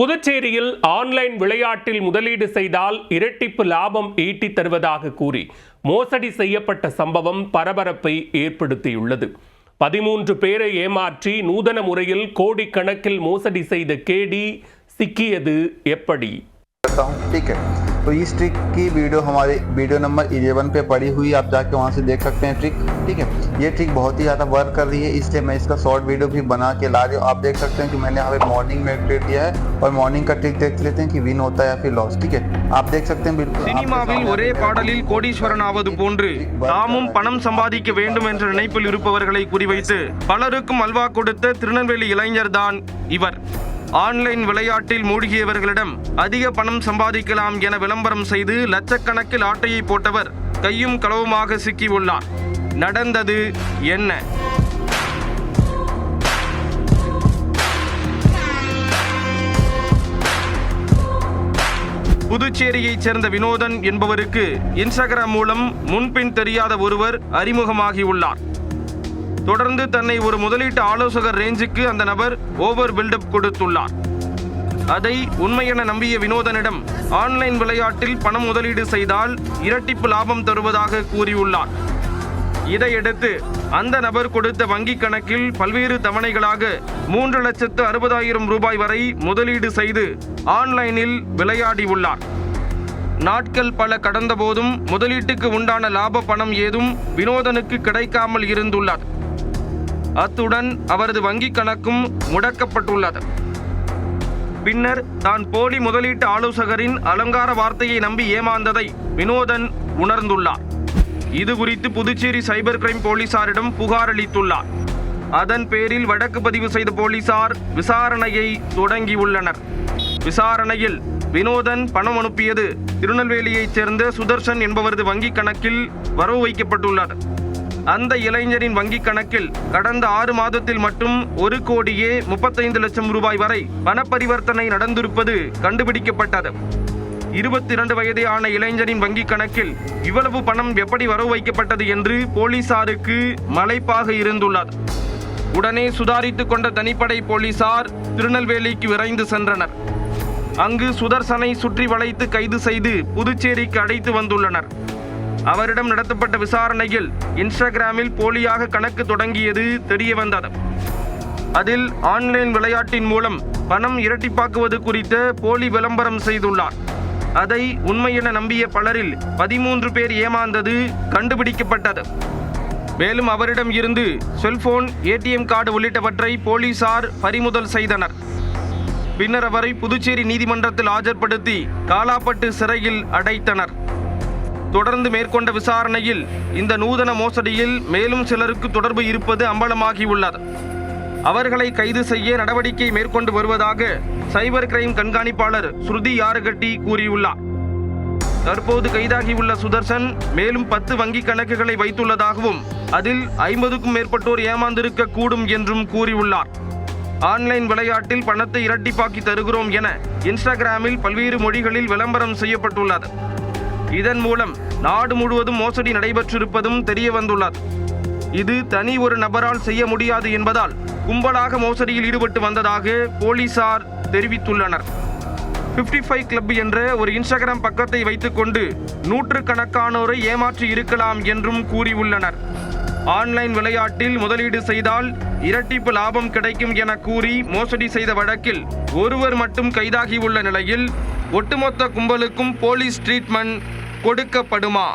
புதுச்சேரியில் ஆன்லைன் விளையாட்டில் முதலீடு செய்தால் இரட்டிப்பு லாபம் ஈட்டி தருவதாக கூறி மோசடி செய்யப்பட்ட சம்பவம் பரபரப்பை ஏற்படுத்தியுள்ளது. பதிமூன்று பேரை ஏமாற்றி நூதன முறையில் கோடிக்கணக்கில் மோசடி செய்த கேடி சிக்கியது எப்படி? तो इस ट्रिक की वीडियो हमारे वीडियो नंबर 11 पे पड़ी हुई है आप जाके वहाँ से देख सकते हैं ट्रिक ठीक है ये ट्रिक बहुत ही ज़्यादा वर्क कर रही है इसलिए मैं इसका शॉर्ट वीडियो भी बना के ला रही हूँ आप देख सकते हैं कि मैंने यहाँ पे मॉर्निंग में ट्रिक किया है और मॉर्निंग का ट्रिक देख लेते हैं कि विन होता है या फिर लॉस ठीक है आप देख सकते हैं बिल्कुल आपके சினிமாவில் सामने- ஒரே பாடலில் கோடீஸ்வரன் ஆவது போன்று தாமும் பணம் சம்பாதிக்க வேண்டும் என்ற நினைப்பில் இருப்பவர்களை குறிவைத்து பலருக்கும் அல்வா கொடுத்த திருநெல்வேலி இளைஞர் தான் இவர் ஆன்லைன் விளையாட்டில் மூழ்கியவர்களிடம் அதிக பணம் சம்பாதிக்கலாம் என விளம்பரம் செய்து லட்சக்கணக்கில் ஆட்டையை போட்டவர் கையும் களவுமாக சிக்கியுள்ளார் நடந்தது என்ன? புதுச்சேரியைச் சேர்ந்த வினோதன் என்பவருக்கு இன்ஸ்டாகிராம் மூலம் முன்பின் தெரியாத ஒருவர் அறிமுகமாகியுள்ளார் தொடர்ந்து தன்னை ஒரு முதலீட்டு ஆலோசகர் ரேஞ்சுக்கு அந்த நபர் ஓவர் பில்டப் கொடுத்துள்ளார். அதை உண்மை என நம்பிய வினோதனிடம் ஆன்லைன் விளையாட்டில் பணம் முதலீடு செய்தால் இரட்டிப்பு லாபம் தருவதாக கூறியுள்ளார். இதையடுத்து அந்த நபர் கொடுத்த வங்கிக் கணக்கில் பல்வேறு தவணைகளாக மூன்று லட்சத்து அறுபதாயிரம் ரூபாய் வரை முதலீடு செய்து ஆன்லைனில் விளையாடியுள்ளார் நாட்கள் பல கடந்தபோதும் முதலீட்டுக்கு உண்டான லாப பணம் ஏதும் வினோதனுக்கு கிடைக்காமல் இருந்துள்ளார் அத்துடன் அவரது வங்கிக் கணக்கும் முடக்கப்பட்டுள்ளது. பின்னர் தான் போலி முதலீட்டு ஆலோசகரின் அலங்கார வார்த்தையை நம்பி ஏமாந்ததை வினோதன் உணர்ந்துள்ளார். இது குறித்து புதுச்சேரி சைபர் கிரைம் போலீசாரிடம் புகார் அளித்துள்ளார். அதன் பேரில் வழக்கு பதிவு செய்த போலீசார் விசாரணையை தொடங்கியுள்ளனர். விசாரணையில் வினோதன் பணம் அனுப்பியது திருநெல்வேலியைச் சேர்ந்த சுதர்சன் என்பவரது வங்கிக் கணக்கில் வரவு வைக்கப்பட்டுள்ளது. அந்த இளைஞரின் வங்கிக் கணக்கில் கடந்த ஆறு மாதத்தில் மட்டும் ஒரு கோடியே முப்பத்தைந்து லட்சம் ரூபாய் வரை பணப்பரிவர்த்தனை நடந்திருப்பது கண்டுபிடிக்கப்பட்டது. இருபத்தி இரண்டு வயதே ஆன இளைஞரின் வங்கிக் கணக்கில் இவ்வளவு பணம் எப்படி வரவு வைக்கப்பட்டது என்று போலீசாருக்கு மலைப்பாக இருந்துள்ளது. உடனே சுதாரித்துக் கொண்ட தனிப்படை போலீசார் திருநெல்வேலிக்கு விரைந்து சென்றனர். அங்கு சுதர்சனை சுற்றி வளைத்து கைது செய்து புதுச்சேரிக்கு அழைத்து வந்துள்ளனர். அவரிடம் நடத்தப்பட்ட விசாரணையில் இன்ஸ்டாகிராமில் போலியாக கணக்கு தொடங்கியது தெரிய வந்தது. அதில் ஆன்லைன் விளையாட்டின் மூலம் பணம் இரட்டிப்பாக்குவது குறித்த போலி விளம்பரம் செய்துள்ளார். அதை உண்மையென நம்பிய பலரில் பதிமூன்று பேர் ஏமாந்தது கண்டுபிடிக்கப்பட்டது. மேலும் அவரிடம் இருந்து செல்போன் ஏடிஎம் கார்டு உள்ளிட்டவற்றை போலீசார் பறிமுதல் செய்தனர். பின்னர் அவரை புதுச்சேரி நீதிமன்றத்தில் ஆஜர்படுத்தி காலாப்பட்டு சிறையில் அடைத்தனர். தொடர்ந்து மேற்கொண்ட விசாரணையில் இந்த நூதன மோசடியில் மேலும் சிலருக்கு தொடர்பு இருப்பது அம்பலமாகியுள்ளது. அவர்களை கைது செய்ய நடவடிக்கை மேற்கொண்டு வருவதாக சைபர் கிரைம் கண்காணிப்பாளர் ஸ்ருதி யாரகட்டி கூறியுள்ளார். தற்போது கைதாகியுள்ள சுதர்சன் மேலும் பத்து வங்கி கணக்குகளை வைத்துள்ளதாகவும் அதில் ஐம்பதுக்கும் மேற்பட்டோர் ஏமாந்திருக்க கூடும் என்றும் கூறியுள்ளார். ஆன்லைன் விளையாட்டில் பணத்தை இரட்டிப்பாக்கி தருகிறோம் என இன்ஸ்டாகிராமில் பல்வேறு மொழிகளில் விளம்பரம் செய்யப்பட்டுள்ளது. இதன் மூலம் நாடு முழுவதும் மோசடி நடைபெற்றிருப்பதும் தெரிய வந்துள்ளது இது தனி ஒரு நபரால் செய்ய முடியாது என்பதால் கும்பலாக மோசடியில் ஈடுபட்டு வந்ததாக போலீசார் தெரிவித்துள்ளனர். 55 ஃபைவ் கிளப் என்ற ஒரு இன்ஸ்டாகிராம் பக்கத்தை வைத்துக்கொண்டு நூற்றுக்கணக்கானோரை ஏமாற்றி இருக்கலாம் என்றும் கூறியுள்ளனர். ஆன்லைன் விளையாட்டில் முதலீடு செய்தால் இரட்டிப்பு லாபம் கிடைக்கும் என கூறி மோசடி செய்த வழக்கில் ஒருவர் மட்டும் கைதாகியுள்ள நிலையில் ஒட்டுமொத்த கும்பலுக்கும் போலீஸ் ட்ரீட்மெண்ட் கொடுக்கப்படுமா?